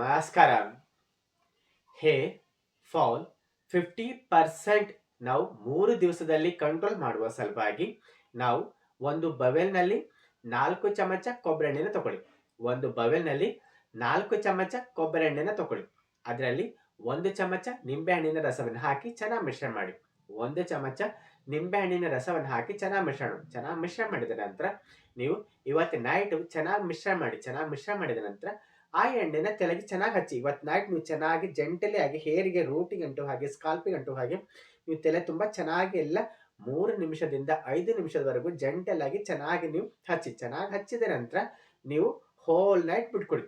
ನಮಸ್ಕಾರ. ಹೇ, fall fifty percent ನಾವು ಮೂರು ದಿವಸದಲ್ಲಿ ಕಂಟ್ರೋಲ್ ಮಾಡುವ ಸಲುವಾಗಿ ನಾವು ಒಂದು ಬವೆಲ್ನಲ್ಲಿ ನಾಲ್ಕು ಚಮಚ ಕೊಬ್ಬರಿ ಎಣ್ಣೆನ ತಗೊಳ್ಳಿ. ಒಂದು ಬವೆಲ್ನಲ್ಲಿ ನಾಲ್ಕು ಚಮಚ ಕೊಬ್ಬರಿ ಎಣ್ಣೆನ ತಗೊಳ್ಳಿ. ಅದರಲ್ಲಿ ಒಂದು ಚಮಚ ನಿಂಬೆಹಣ್ಣಿನ ರಸವನ್ನು ಹಾಕಿ ಚೆನ್ನಾಗಿ ಮಿಶ್ರಣ ಮಾಡಿ. ಒಂದು ಚಮಚ ನಿಂಬೆಹಣ್ಣಿನ ರಸವನ್ನು ಹಾಕಿ ಚೆನ್ನಾಗಿ ಮಿಶ್ರಣ ಚೆನ್ನಾಗಿ ಮಿಶ್ರಣ ಮಾಡಿದ ನಂತರ ನೀವು ಇವತ್ತು ನೈಟ್ ಚೆನ್ನಾಗಿ ಮಿಶ್ರಣ ಮಾಡಿ, ಚೆನ್ನಾಗಿ ಮಿಶ್ರಣ ಮಾಡಿದ ನಂತರ ಆ ಎಣ್ಣೆನ ತಲೆಗೆ ಚೆನ್ನಾಗಿ ಹಚ್ಚಿ. ಇವತ್ತು ನೈಟ್ ನೀವು ಚೆನ್ನಾಗಿ ಜೆಂಟಲಿ ಆಗಿ ಹೇರಿಗೆ ರೂಟಿಗೆ ಅಂಟು ಹಾಗೆ ಸ್ಕಾಲ್ಪಿಗೆ ಅಂಟು ಹಾಗೆ ನೀವು ತಲೆ ತುಂಬ ಚೆನ್ನಾಗಿ ಎಲ್ಲ ಮೂರು ನಿಮಿಷದಿಂದ ಐದು ನಿಮಿಷದವರೆಗೂ ಜೆಂಟಲ್ ಆಗಿ ಚೆನ್ನಾಗಿ ನೀವು ಹಚ್ಚಿ. ಚೆನ್ನಾಗಿ ಹಚ್ಚಿದ ನಂತರ ನೀವು ಹೋಲ್ ನೈಟ್ ಬಿಟ್ಕೊಡಿ.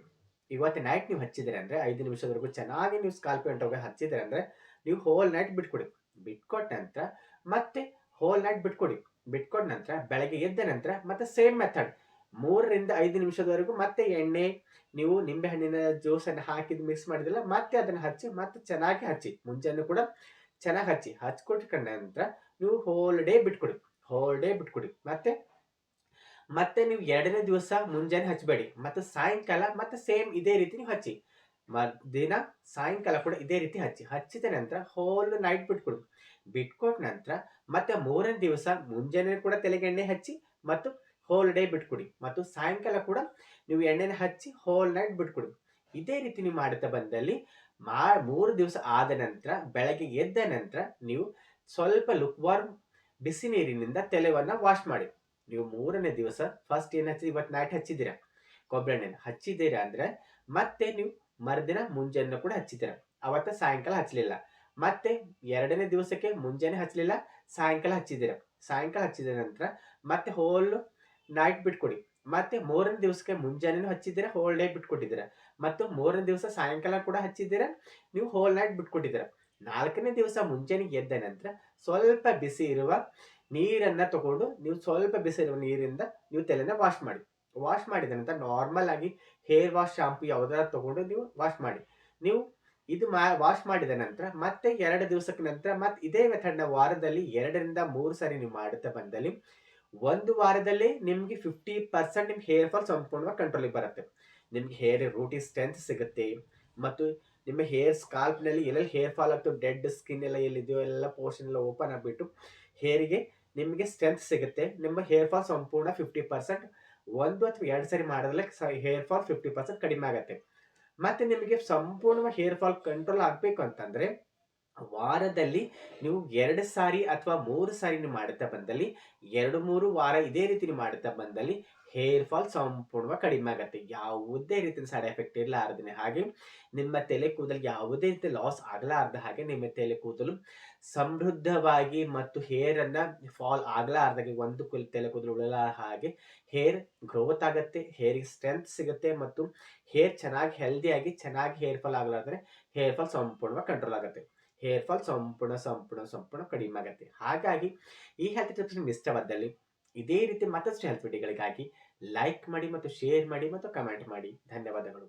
ಇವತ್ತು ನೈಟ್ ನೀವು ಹಚ್ಚಿದ್ರೆ ಅಂದರೆ ಐದು ನಿಮಿಷದವರೆಗೂ ಚೆನ್ನಾಗಿ ನೀವು ಸ್ಕಾಲ್ಪಿ ಅಂಟೋಗೆ ಹಚ್ಚಿದ್ರೆ ಅಂದರೆ ನೀವು ಹೋಲ್ ನೈಟ್ ಬಿಟ್ಕೊಡಿ. ಬಿಟ್ಕೊಟ್ಟ ನಂತರ ಮತ್ತೆ ಹೋಲ್ ನೈಟ್ ಬಿಟ್ಕೊಡಿ. ಬಿಟ್ಕೊಟ್ಟ ನಂತರ ಬೆಳಗ್ಗೆ ಎದ್ದ ನಂತರ ಮತ್ತೆ ಸೇಮ್ ಮೆಥಡ್ ಮೂರರಿಂದ ಐದು ನಿಮಿಷದವರೆಗೂ ಮತ್ತೆ ಎಣ್ಣೆ, ನೀವು ನಿಂಬೆ ಹಣ್ಣಿನ ಜ್ಯೂಸನ್ನು ಹಾಕಿದ್ ಮಿಕ್ಸ್ ಮಾಡಿದಿಲ್ಲ ಮತ್ತೆ ಅದನ್ನು ಹಚ್ಚಿ, ಮತ್ತೆ ಚೆನ್ನಾಗಿ ಹಚ್ಚಿ. ಮುಂಚೆನೂ ಕೂಡ ಚೆನ್ನಾಗಿ ಹಚ್ಚಿ. ಹಚ್ಕೊಟ್ಕೊಂಡ ನಂತರ ನೀವು ಹೋಲ್ ಡೇ ಬಿಟ್ಕೊಡಿ. ಹೋಲ್ ಡೇ ಬಿಟ್ಕೊಡಿ. ಮತ್ತೆ ಮತ್ತೆ ನೀವು ಎರಡನೇ ದಿವಸ ಮುಂಜಾನೆ ಹಚ್ಚಬೇಡಿ. ಮತ್ತೆ ಸಾಯಂಕಾಲ ಮತ್ತೆ ಸೇಮ್ ಇದೇ ರೀತಿ ನೀವು ಹಚ್ಚಿ. ದಿನ ಸಾಯಂಕಾಲ ಕೂಡ ಇದೇ ರೀತಿ ಹಚ್ಚಿ. ಹಚ್ಚಿದ ನಂತರ ಹೋಲ್ ನೈಟ್ ಬಿಟ್ಕೊಡು. ಬಿಟ್ಕೊಟ್ಟ ನಂತರ ಮತ್ತೆ ಮೂರನೇ ದಿವಸ ಮುಂಜಾನೆ ಕೂಡ ತಲೆಗೆ ಎಣ್ಣೆ ಹಚ್ಚಿ, ಮತ್ತು ಹೋಲ್ ಡೇ ಬಿಟ್ಕೊಡಿ. ಮತ್ತು ಸಾಯಂಕಾಲ ಕೂಡ ನೀವು ಎಣ್ಣೆನ ಹಚ್ಚಿ ಹೋಲ್ ನೈಟ್ ಬಿಟ್ಕೊಡಿ. ಇದೇ ರೀತಿ ನೀವು ಮಾಡುತ್ತಾ ಬಂದಲ್ಲಿ ಮಾ, ಮೂರು ದಿವಸ ಆದ ನಂತರ, ಬೆಳಗ್ಗೆ ಎದ್ದ ನಂತರ ನೀವು ಸ್ವಲ್ಪ ಲುಕ್ ವಾರ್ಮ್ ಬಿಸಿ ನೀರಿನಿಂದ ತಲೆವನ್ನ ವಾಶ್ ಮಾಡಿ. ನೀವು ಮೂರನೇ ದಿವಸ ಫಸ್ಟ್ ಏನು ಹಚ್ಚಿ ಇವತ್ತು ನೈಟ್ ಹಚ್ಚಿದ್ದೀರಾ ಕೊಬ್ಬರಿ ಎಣ್ಣೆನ ಹಚ್ಚಿದ್ದೀರಾ ಅಂದ್ರೆ ಮತ್ತೆ ನೀವು ಮರುದಿನ ಮುಂಜಾನೆ ಕೂಡ ಹಚ್ಚಿದ್ದೀರಾ ಅವತ್ತ ಸಾಯಂಕಾಲ ಹಚ್ಚಲಿಲ್ಲ ಮತ್ತೆ ಎರಡನೇ ದಿವಸಕ್ಕೆ ಮುಂಜಾನೆ ಹಚ್ಚಲಿಲ್ಲ ಸಾಯಂಕಾಲ ಹಚ್ಚಿದ್ದೀರಾ ಸಾಯಂಕಾಲ ಹಚ್ಚಿದ ನಂತರ ಮತ್ತೆ ಹೋಲ್ ನೈಟ್ ಬಿಟ್ಕೊಡಿ. ಮತ್ತೆ ಮೂರನೇ ದಿವಸಕ್ಕೆ ಮುಂಜಾನೆ ಹಚ್ಚಿದ್ದೀರಾ ಹೋಲ್ ಡೇ ಬಿಟ್ಕೊಟ್ಟಿದ್ದೀರಾ. ಮತ್ತು ಮೂರನೇ ದಿವಸ ಸಾಯಂಕಾಲ ಕೂಡ ಹಚ್ಚಿದ್ದೀರ, ನೀವು ಹೋಲ್ ನೈಟ್ ಬಿಟ್ಕೊಟ್ಟಿದ್ದೀರ. ನಾಲ್ಕನೇ ದಿವಸ ಮುಂಜಾನೆ ಎದ್ದ ನಂತರ ಸ್ವಲ್ಪ ಬಿಸಿ ಇರುವ ನೀರನ್ನ ತಗೊಂಡು ನೀವು ಸ್ವಲ್ಪ ಬಿಸಿ ಇರುವ ನೀರಿಂದ ನೀವು ತಲೆನ ವಾಶ್ ಮಾಡಿ. ವಾಶ್ ಮಾಡಿದ ನಂತರ ನಾರ್ಮಲ್ ಆಗಿ ಹೇರ್ ವಾಶ್ ಶಾಂಪು ಯಾವುದಾದ್ರು ತಗೊಂಡು ನೀವು ವಾಶ್ ಮಾಡಿ. ನೀವು ಇದು ಮಾ ವಾಶ್ ಮಾಡಿದ ನಂತರ ಮತ್ತೆ ಎರಡು ದಿವಸಕ್ಕೆ ನಂತರ ಮತ್ತೆ ಇದೇ ಮೆಥಡ್ನ ವಾರದಲ್ಲಿ ಎರಡರಿಂದ ಮೂರು ಸಾರಿ ನೀವು ಮಾಡುತ್ತಾ ಬಂದಲ್ಲಿ ಒಂದು ವಾರದಲ್ಲಿ ನಿಮ್ಗೆ ಫಿಫ್ಟಿ ಪರ್ಸೆಂಟ್ ನಿಮ್ಗೆ ಹೇರ್ ಫಾಲ್ ಸಂಪೂರ್ಣವಾಗಿ ಕಂಟ್ರೋಲಿಗೆ ಬರುತ್ತೆ. ನಿಮ್ಗೆ ಹೇರ್ ರೂಟಿ ಸ್ಟ್ರೆಂತ್ ಸಿಗುತ್ತೆ. ಮತ್ತು ನಿಮ್ಮ ಹೇರ್ ಸ್ಕಾಲ್ಪ್ನಲ್ಲಿ ಎಲ್ಲೆಲ್ಲಿ ಹೇರ್ ಫಾಲ್ ಆಗ್ತದೆ ಡೆಡ್ ಸ್ಕಿನ್ ಎಲ್ಲ ಎಲ್ಲಿದೆಯೋ ಎಲ್ಲ ಪೋರ್ಷನ್ ಎಲ್ಲ ಓಪನ್ ಆಗಿಬಿಟ್ಟು ಹೇರಿಗೆ ನಿಮಗೆ ಸ್ಟ್ರೆಂತ್ ಸಿಗುತ್ತೆ. ನಿಮ್ಮ ಹೇರ್ ಫಾಲ್ ಸಂಪೂರ್ಣ ಫಿಫ್ಟಿ ಪರ್ಸೆಂಟ್ ಒಂದು ಅಥವಾ ಎರಡು ಸರಿ ಮಾಡಿದ್ರೆ ಹೇರ್ ಫಾಲ್ ಫಿಫ್ಟಿ ಪರ್ಸೆಂಟ್ ಕಡಿಮೆ ಆಗುತ್ತೆ. ಮತ್ತೆ ನಿಮಗೆ ಸಂಪೂರ್ಣವಾಗಿ ಹೇರ್ ಫಾಲ್ ಕಂಟ್ರೋಲ್ ಆಗಬೇಕು ಅಂತಂದ್ರೆ ವಾರದಲ್ಲಿ ನೀವು ಎರಡು ಸಾರಿ ಅಥವಾ ಮೂರು ಸಾರಿ ನೀವು ಮಾಡುತ್ತಾ ಬಂದಲ್ಲಿ, ಎರಡು ಮೂರು ವಾರ ಇದೇ ರೀತಿ ನೀವು ಮಾಡುತ್ತಾ ಬಂದಲ್ಲಿ ಹೇರ್ ಫಾಲ್ ಸಂಪೂರ್ಣವಾಗಿ ಕಡಿಮೆ ಆಗುತ್ತೆ. ಯಾವುದೇ ರೀತಿಯ ಸೈಡ್ ಎಫೆಕ್ಟ್ ಇರಲಾರ್ದೇ ಹಾಗೆ ನಿಮ್ಮ ತಲೆ ಕೂದಲು ಯಾವುದೇ ರೀತಿ ಲಾಸ್ ಆಗಲಾರ್ದ ಹಾಗೆ ನಿಮ್ಮ ತಲೆ ಕೂದಲು ಸಮೃದ್ಧವಾಗಿ ಮತ್ತು ಹೇರ್ ಅನ್ನ ಫಾಲ್ ಆಗಲಾರ್ದಾಗೆ ಒಂದು ಕುಲ್ ತಲೆ ಕೂದಲು ಉಳಲ ಹಾಗೆ ಹೇರ್ ಗ್ರೋತ್ ಆಗುತ್ತೆ ಹೇರಿಗೆ ಸ್ಟ್ರೆಂತ್ ಸಿಗುತ್ತೆ ಮತ್ತು ಹೇರ್ ಚೆನ್ನಾಗಿ ಹೆಲ್ದಿಯಾಗಿ ಚೆನ್ನಾಗಿ ಹೇರ್ ಫಾಲ್ ಆಗಲಾರ್ದ್ರೆ ಹೇರ್ ಫಾಲ್ ಸಂಪೂರ್ಣವಾಗಿ ಕಂಟ್ರೋಲ್ ಆಗುತ್ತೆ. ಹೇರ್ ಫಾಲ್ ಸಂಪೂರ್ಣ ಸಂಪೂರ್ಣ ಸಂಪೂರ್ಣ ಕಡಿಮೆ ಆಗುತ್ತೆ. ಹಾಗಾಗಿ ಈ ಹೆಲ್ತ್ ಟಿಪ್ಸ್ ನಿಮ್ಗೆ ಇಷ್ಟವಾದಲ್ಲಿ ಇದೇ ರೀತಿ ಮತ್ತಷ್ಟು ಹೆಲ್ತ್ ವಿಡಿಯೋಗಳಿಗಾಗಿ ಲೈಕ್ ಮಾಡಿ ಮತ್ತು ಶೇರ್ ಮಾಡಿ ಮತ್ತು ಕಮೆಂಟ್ ಮಾಡಿ. ಧನ್ಯವಾದಗಳು.